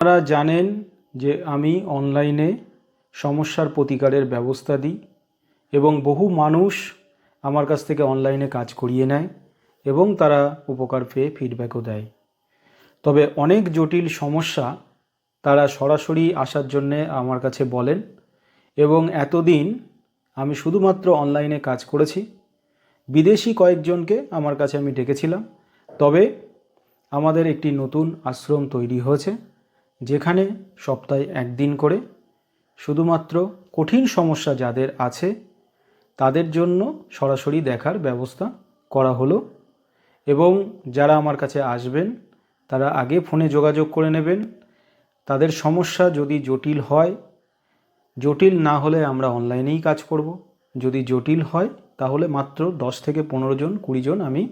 আপনারা জানেন যে আমি অনলাইনে সমস্যার প্রতিকারের ব্যবস্থা দিই এবং বহু মানুষ আমার কাছ থেকে অনলাইনে কাজ করিয়ে নেয় এবং তারা উপকার পেয়ে ফিডব্যাকও দেয়। তবে অনেক জটিল সমস্যা তারা সরাসরি আসার জন্যে আমার কাছে বলেন এবং এতদিন আমি শুধুমাত্র অনলাইনে কাজ করেছি। বিদেশি কয়েকজনকে আমার কাছে আমি ডেকেছিলাম। তবে আমাদের একটি নতুন আশ্রম তৈরি হয়েছে। যেখানে সপ্তাহে একদিন করে শুধুমাত্র কঠিন সমস্যা যাদের আছে, তাদের জন্য সরাসরি দেখার ব্যবস্থা করা হলো এবং যারা আমার কাছে আসবেন, তারা আগে ফোনে যোগাযোগ করে নেবেন। তাদের সমস্যা যদি জটিল হয়, জটিল না হলে আমরা অনলাইনেই কাজ করব। যদি জটিল হয়, তাহলে মাত্র দশ থেকে পনেরো জন, কুড়ি জন আমি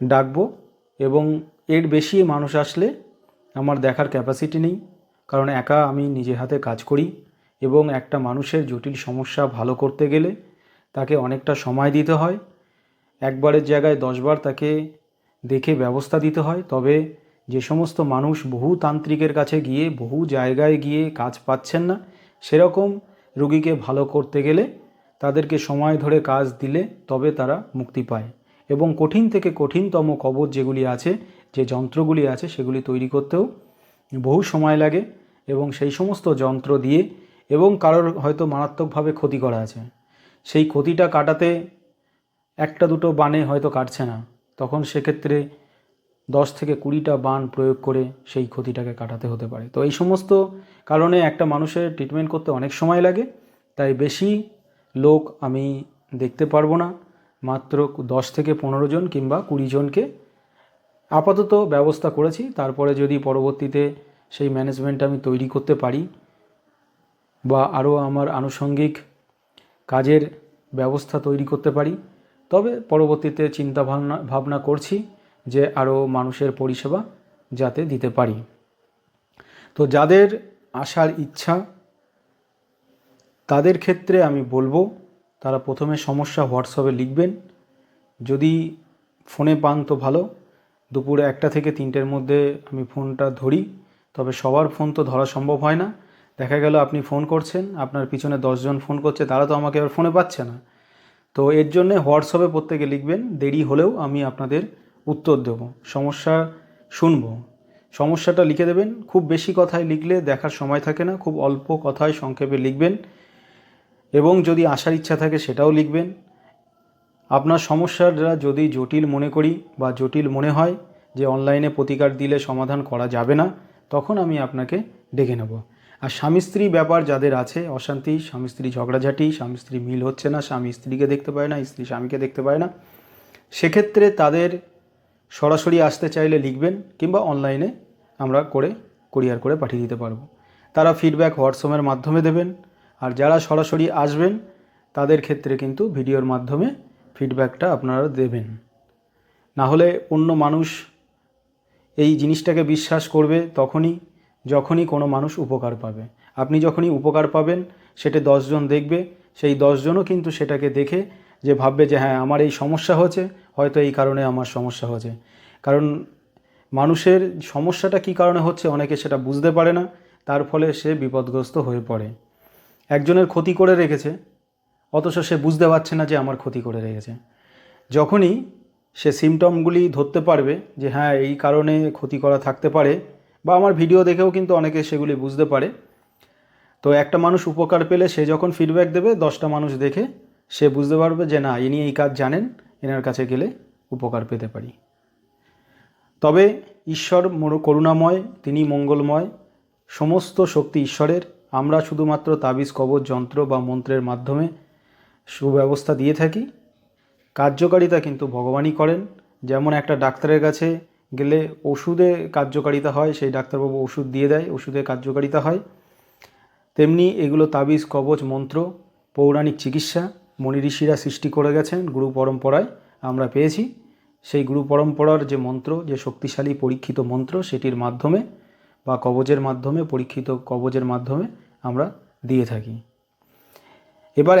ডাকবো এবং এর বেশি মানুষ আসলে আমার দেখার ক্যাপাসিটি নেই, কারণ একা আমি নিজে হাতে কাজ করি এবং একটা মানুষের জটিল সমস্যা ভালো করতে গেলে তাকে অনেকটা সময় দিতে হয়। একবারের জায়গায় দশবার তাকে দেখে ব্যবস্থা দিতে হয়, তবে যে সমস্ত মানুষ বহু তান্ত্রিকের কাছে গিয়ে, বহু জায়গায় গিয়ে কাজ পাচ্ছেন না, সেরকম রুগীকে ভালো করতে গেলে তাদেরকে সময় ধরে কাজ দিলে তবে তারা মুক্তি পায়। এবং কঠিন থেকে কঠিনতম কবচ যেগুলি আছে যে যন্ত্রগুলি আছে সেগুলি তৈরি করতেও বহু সময় লাগে এবং সেই সমস্ত যন্ত্র দিয়ে এবং কারোর হয়তো মারাত্মকভাবে ক্ষতি করা আছে। সেই ক্ষতিটা কাটাতে একটা দুটো বানে হয়তো কাটছে না। তখন সেক্ষেত্রে দশ থেকে কুড়িটা বান প্রয়োগ করে সেই ক্ষতিটাকে কাটাতে হতে পারে। তো এই সমস্ত কারণে একটা মানুষের ট্রিটমেন্ট করতে অনেক সময় লাগে। তাই বেশি লোক আমি দেখতে পারব না। মাত্র দশ থেকে পনেরো জন কিংবা কুড়ি জনকে আপাতত ব্যবস্থা করেছি। তারপরে যদি পরবর্তীতে সেই ম্যানেজমেন্ট আমি তৈরি করতে পারি বা আরও আমার আনুষঙ্গিক কাজের ব্যবস্থা তৈরি করতে পারি, তবে পরবর্তীতে চিন্তা ভাবনা ভাবনা করছি যে আরও মানুষের পরিষেবা যাতে দিতে পারি। তো যাদের আসার ইচ্ছা, তাদের ক্ষেত্রে আমি বলব, তারা প্রথমে সমস্যা হোয়াটসঅ্যাপে লিখবেন। যদি ফোনে পান তো ভালো। দুপুরে একটা থেকে তিনটের মধ্যে আমি ফোনটা ধরি, তবে সবার ফোন তো ধরা সম্ভব হয় না। দেখা গেল আপনি ফোন করছেন, আপনার পিছনে দশজন ফোন করছে, তারা তো আমাকে আর ফোনে পাচ্ছে না। তো এর জন্য হোয়াটসঅ্যাপে প্রত্যেকে লিখবেন, দেরি হলেও আমি আপনাদের উত্তর দেব, সমস্যা শুনব। সমস্যাটা লিখে দেবেন, খুব বেশি কথায় লিখলে দেখার সময় থাকে না, খুব অল্প কথায় সংক্ষেপে লিখবেন, এবং যদি আসার ইচ্ছা থাকে সেটাও লিখবেন। আপনার সমস্যাটা যদি জটিল মনে করি বা জটিল মনে হয় যে অনলাইনে প্রতিকার দিলে সমাধান করা যাবে না, তখন আমি আপনাকে ডেকে নেব। আর স্বামী স্ত্রী ব্যাপার যাদের আছে, অশান্তি, স্বামী স্ত্রী ঝগড়াঝাটি, স্বামী স্ত্রী মিল হচ্ছে না, স্বামী স্ত্রীকে দেখতে পায় না, স্ত্রী স্বামীকে দেখতে পায় না, সেক্ষেত্রে তাদের সরাসরি আসতে চাইলে লিখবেন কিংবা অনলাইনে আমরা করে কুরিয়ার করে পাঠিয়ে দিতে পারব। তারা ফিডব্যাক হোয়াটসঅ্যাপের মাধ্যমে দেবেন, আর যারা সরাসরি আসবেন, তাদের ক্ষেত্রে কিন্তু ভিডিওর মাধ্যমে ফিডব্যাকটা আপনারা দেবেন। না হলে অন্য মানুষ এই জিনিসটাকে বিশ্বাস করবে তখনই, যখনই কোনো মানুষ উপকার পাবে। আপনি যখনই উপকার পাবেন, সেটা দশজন দেখবে, সেই দশজনও কিন্তু সেটাকে দেখে যে ভাববে যে হ্যাঁ আমার এই সমস্যা হচ্ছে হয়তো এই কারণে আমার সমস্যা হচ্ছে কারণ মানুষের সমস্যাটা কী কারণে হচ্ছে অনেকে সেটা বুঝতে পারে না, তার ফলে সে বিপদগ্রস্ত হয়ে পড়ে। একজনের ক্ষতি করে রেখেছে অথচ সে বুঝতে পারছে না যে আমার ক্ষতি করে রেখেছে। যখনই সে সিমটমগুলি ধরতে পারবে যে হ্যাঁ এই কারণে ক্ষতি করা থাকতে পারে বা আমার ভিডিও দেখেও কিন্তু অনেকে সেগুলি বুঝতে পারে। তো একটা মানুষ উপকার পেলে সে যখন ফিডব্যাক দেবে, দশটা মানুষ দেখে সে বুঝতে পারবে যে না, ইনি এই কাজ জানেন, এনার কাছে গেলে উপকার পেতে পারি। তবে ঈশ্বর করুণাময়, তিনি মঙ্গলময়, সমস্ত শক্তি ঈশ্বরের। আমরা শুধুমাত্র তাবিজ কবচ যন্ত্র বা মন্ত্রের মাধ্যমে সুব্যবস্থা দিয়ে থাকি। কার্যকারিতা কিন্তু ভগবানই করেন। যেমন একটা ডাক্তারের কাছে গেলে ওষুধে কার্যকারিতা হয়, সেই ডাক্তারবাবু ওষুধ দিয়ে দেয়, ওষুধে কার্যকারিতা হয়। তেমনি এগুলো তাবিজ, কবচ, মন্ত্র, পৌরাণিক চিকিৎসা মনি ঋষিরা সৃষ্টি করে গেছেন গুরু পরম্পরায়, আমরা পেয়েছি। সেই গুরু পরম্পরার যে মন্ত্র, যে শক্তিশালী পরীক্ষিত মন্ত্র, সেটির মাধ্যমে বা কবজের মাধ্যমে, পরীক্ষিত কবজের মাধ্যমে আমরা দিয়ে থাকি। এবার